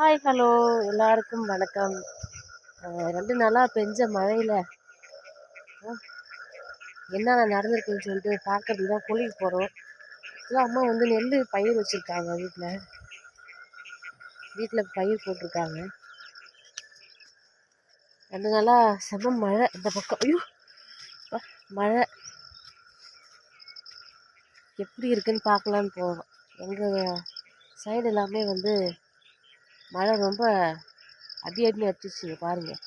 Hi hello எல்லாருக்கும் வணக்கம். ரெண்டு நாளாக பெஞ்ச மழையில். என்னென்ன நடந்திருக்குன்னு சொல்லிட்டு பார்க்கறதுக்கு தான் கோழிக்கு போகிறோம் ஆக்சுவலாக அம்மா வந்து நெல் பயிர் வச்சுருக்காங்க வீட்டில் வீட்டில் பயிர் போட்டிருக்காங்க. ரெண்டு நாளாக செம மழை. இந்த பக்கம் ஐயோ மழை. எப்படி இருக்குன்னு பார்க்கலான்னு போகிறோம் எங்கள் சைடு எல்லாமே வந்து மழை ரொம்ப அடி அடி அடிச்சிச்சு பாருங்கள்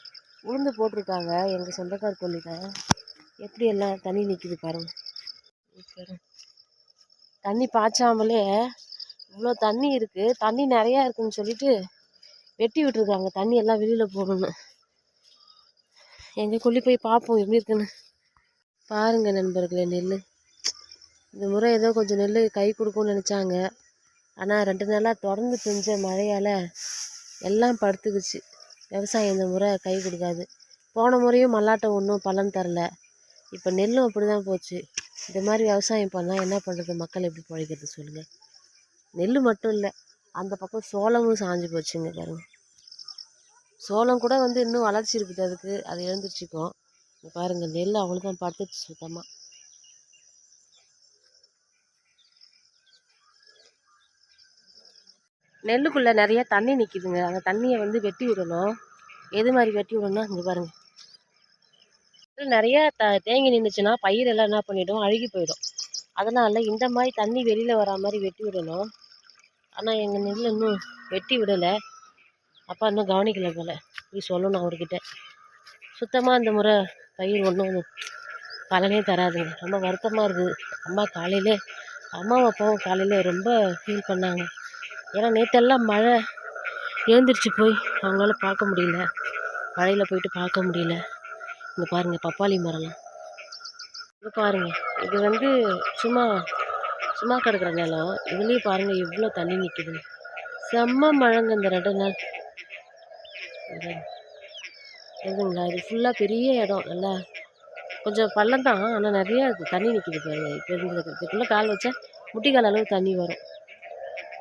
உளுந்து போட்டிருக்காங்க எங்கள் சொந்தக்கார தான் எப்படி எல்லாம் தண்ணி நிற்கிது பாருங்கள் தண்ணி பாய்ச்சாமலே இவ்வளோ தண்ணி இருக்குது தண்ணி நிறையா இருக்குதுன்னு சொல்லிட்டு வெட்டி விட்டுருக்காங்க. தண்ணி எல்லாம் வெளியில் போகணும் எங்கள் கொல்லி போய் பார்ப்போம் எப்படி இருக்குன்னு. பாருங்கள் நண்பர்களே நெல் இந்த முறை ஏதோ கொஞ்சம் நெல் கை கொடுக்கும்னு நினச்சாங்க. ஆனால் ரெண்டு நாளாக தொடர்ந்து பெஞ்ச மழையால் எல்லாம் படுத்துக்குச்சு. விவசாயம் இந்த முறை கை கொடுக்காது. போன முறையும் மல்லாட்டம் ஒன்றும் பலன் தரல. இப்போ நெல்லும் அப்படி தான் போச்சு. இந்த மாதிரி விவசாயம் பண்ணால் என்ன பண்ணுறது மக்கள் எப்படி பிழைக்கிறது சொல்லுங்கள் நெல் மட்டும் இல்லை அந்த பக்கம் சோளமும் சாஞ்சு போச்சுங்க பாருங்க. சோளம் கூட வந்து இன்னும் வளர்ச்சி இருக்குது. அதுக்கு அது எழுந்திரிச்சிக்கும். பாருங்கள் பாருங்க நெல் அவ்வளோதான் படுத்துச்சு சுத்தமாக நெல்லுக்குள்ளே நிறைய தண்ணி நிற்கிதுங்க அந்த தண்ணியை வந்து வெட்டி விடணும். எது மாதிரி வெட்டி விடணும்னா இங்கே பாருங்க. நிறைய த தேங்கி நின்றுச்சுன்னா பயிரெல்லாம் என்ன பண்ணிவிடும் அழுகி போயிடும். அதனால் இந்த மாதிரி தண்ணி வெளியில் வரா மாதிரி வெட்டி விடணும். ஆனால் எங்கள் நெல் இன்னும் வெட்டி விடலை. அப்பா இன்னும் கவனிக்கலை போல். போய் சொல்லணும் அவர்கிட்ட. சுத்தமாக இந்த முறை பயிர் ஒன்றும் பலனே தராதுங்க. ரொம்ப வருத்தமாக இருக்குது. அம்மா காலையில் அம்மாவும் அப்பாவும் காலையில் ரொம்ப ஃபீல் பண்ணாங்க. ஏன்னா நேற்றெல்லாம் மழை எழுந்திரிச்சு போய் அவங்களால பார்க்க முடியல. மழையில் போயிட்டு பார்க்க முடியல. இங்கே பாருங்கள் பப்பாளி மரம்லாம். இது பாருங்கள் இது வந்து சும்மா சும்மா கிடக்குற நிலம். இதுலேயே பாருங்கள் எவ்வளோ தண்ணி நிற்கிது செம்ம மழைங்க இந்த ரெண்டு நாள். எதுங்களா இது ஃபுல்லாக பெரிய இடம் நல்லா. கொஞ்சம் பள்ளம் தான் ஆனால் நிறையா தண்ணி நிற்கிது பாருங்கள் இப்போ இருந்ததுக்கு கால் வச்சா முட்டிக்கால் அளவு தண்ணி வரும்.